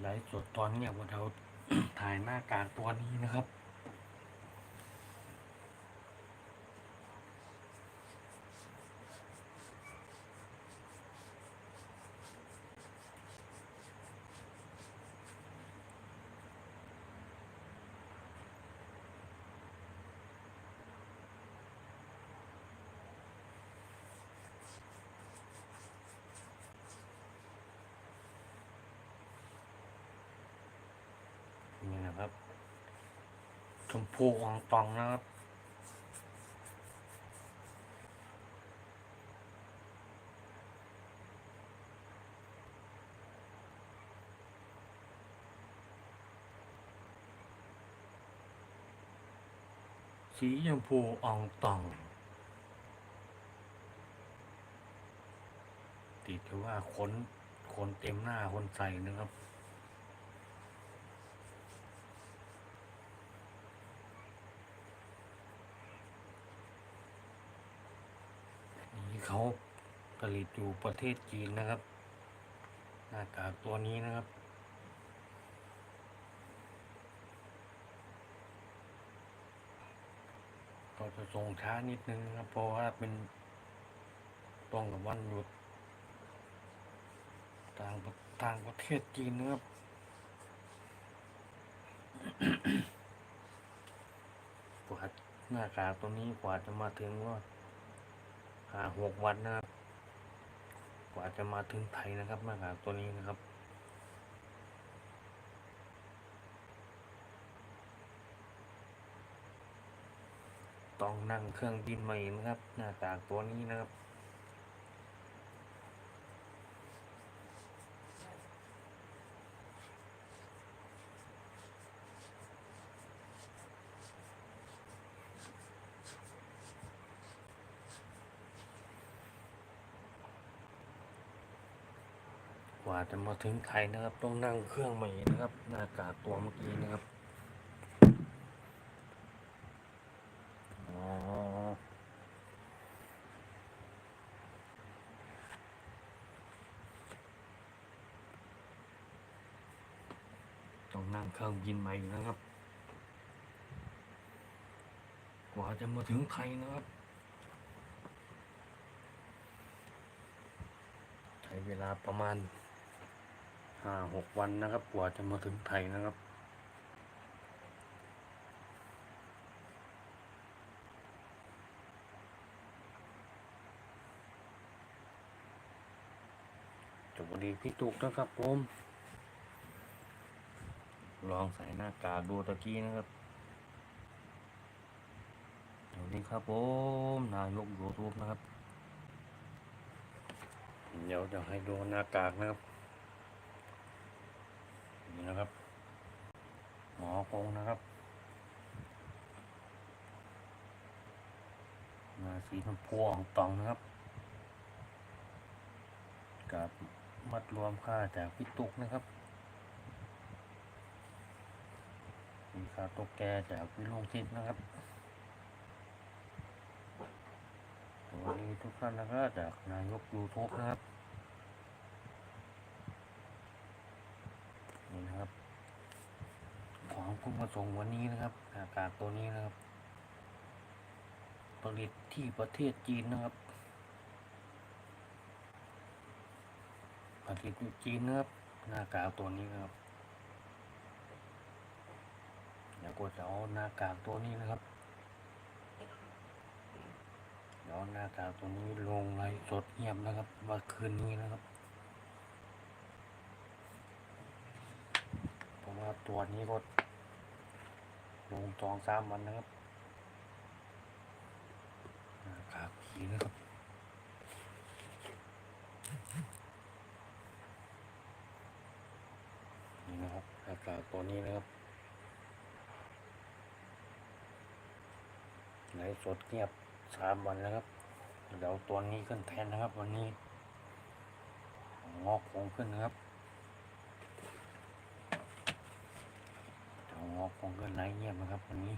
ไลฟ์สดตอนนี้วันเราถ่ายหน้ากากตัวนี้นะครับ มพูอองตองนะครับ สีชมพูอองตอง ติดที่ว่าขนขนเต็มหน้าคนใส่นะครับ นี่ เขาผลิตอยู่ประเทศจีนนะครับ หน้ากากตัวนี้นะครับ ก็จะส่งช้านิดนึงนะเพราะว่าเป็นตรงกับวันหยุดต่างประต่างประเทศจีนนะครับกว่าหน้ากากตัวนี้กว่าจะมาถึงว่า หาหกวันนะครับ กว่าจะมาถึงไทยนะครับหน้ากากตัวนี้นะครับ ต้องนั่งเครื่องบินมาเองนะครับ หน้ากากตัวนี้นะครับ ว่าจะมาถึงไทยนะครับ ต้องนั่งเครื่องใหม่นะครับ หน้ากากตัวเมื่อกี้นะครับต้องนั่งเครื่องบินใหม่นะครับ กว่าจะมาถึงไทยนะครับใช้เวลาประมาณ ห้าหกวันนะครับ กว่าจะมาถึงไทยนะครับ สวัสดีพี่ตุกนะครับผม ลองใส่หน้ากากดูตะกี้นะครับสวัสดีครับผม นายกยูทูบนะครับ เดี๋ยวจะให้ดูหน้ากากนะครับ นี่นะครับ หมอคงนะครับ มาสีชมพูอ่องตองนะครับ กับมัดรวมค่าจากพี่ตุกนะครับมีค่าตกแกจากพี่ลุงทิศนะครับสวัสดีทุกท่านนะครับจากนายกยูทูบนะครับ นี่นะครับ ของคุณประสงค์วันนี้นะครับหน้ากากตัวนี้นะครับ ผลิตที่ประเทศจีนนะครับ ผลิตอยู่จีนนะครับ หน้ากากตัวนี้นะครับเดี๋ยวก็จะเอาหน้ากากตัวนี้นะครับเดี๋ยวเอหน้ากากตัวนี้ลงไลสดเงียบนะครับว่าคืนนี้นะครับเพราะว่าตัวนี้ก็ ลงสองสามวันนะครับหน้าผีนะครับนี่นะครับหน้ากากตัวนี้นะครับไหลสดเงียบสามวันแล้วครับเดี๋ยวตัวนี้ขึ้นแทนนะครับ วันนี้งอกโคงขึ้นนะครับ ของอกคงก็ไลเงียบนะครับวันนี้